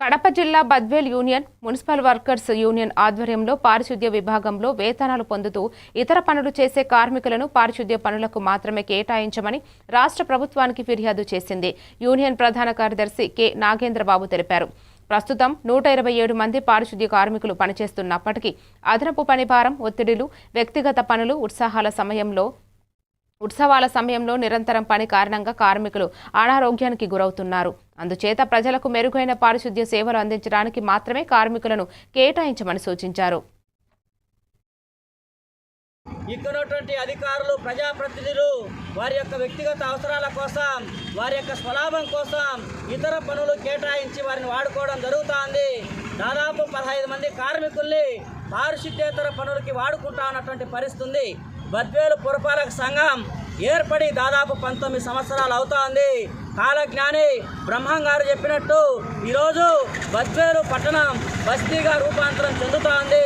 కడప జిల్లా Badvel union municipal workers union ఆధ్వర్యంలో పారిశుద్ధ్య విభాగంలో వేతనాలు పొందుతూ ఇతర పనులు చేసే కార్మికులను పారిశుద్ధ్య పనులకు మాత్రమే కేటాయించమని రాష్ట్ర ప్రభుత్వానికి ఫిర్యాదు చేసింది. యూనియన్ ప్రధాన కార్యదర్శి కె. నాగేంద్రబాబు తెలిపారు. ప్రస్తుతం నూట ఇరవై ఏడు మంది పారిశుద్ధ్య కార్మికులు పనిచేస్తున్నప్పటికీ అదనపు పనిభారం ఒత్తిడిలు వ్యక్తిగత పనులు ఉత్సాహాల సమయంలో ఉత్సవాల సమయంలో నిరంతరం పని కారణంగా కార్మికులు అనారోగ్యానికి గురవుతున్నారు. అందుచేత ప్రజలకు మెరుగైన పారిశుద్ధ్య సేవలు అందించడానికి మాత్రమే కార్మికులను కేటాయించమని సూచించారు. ఇక్కడటువంటి ఉన్నటువంటి అధికారులు ప్రజాప్రతినిధులు వారి యొక్క వ్యక్తిగత అవసరాల కోసం వారి యొక్క స్వలాభం కోసం ఇతర పనులు కేటాయించి వారిని వాడుకోవడం జరుగుతోంది. దాదాపు పదహైదు మంది కార్మికుల్ని పారిశుద్ధ్యేతర పనులకి వాడుకుంటా ఉన్నటువంటి పరిస్థితి బద్వేలు పురపాలక సంఘం ఏర్పడి దాదాపు పంతొమ్మిది సంవత్సరాలు అవుతోంది. కాలజ్ఞాని బ్రహ్మం గారు చెప్పినట్టు ఈరోజు బద్వేలు పట్టణం బస్తీగా రూపాంతరం చెందుతోంది.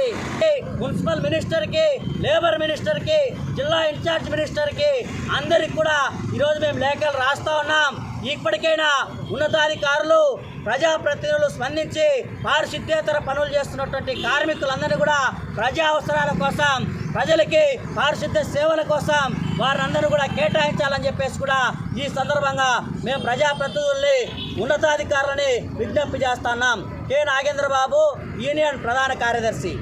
మున్సిపల్ మినిస్టర్కి లేబర్ మినిస్టర్కి జిల్లా ఇన్ఛార్జ్ మినిస్టర్కి అందరికి కూడా ఈరోజు మేము లేఖలు రాస్తూ ఉన్నాం. ఇప్పటికైనా ఉన్నతాధికారులు ప్రజాప్రతినిధులు స్పందించి పారిశుద్ధ్యేతర పనులు చేస్తున్నటువంటి కార్మికులందరినీ కూడా ప్రజా అవసరాల కోసం ప్రజలకి పారిశుద్ధ సేవల కోసం వారందరూ కూడా కేటాయించాలని చెప్పేసి కూడా ఈ సందర్భంగా మేము ప్రజాప్రతినిధుల్ని ఉన్నతాధికారులని విజ్ఞప్తి చేస్తున్నాం కె. నాగేంద్రబాబు యూనియన్ ప్రధాన కార్యదర్శి.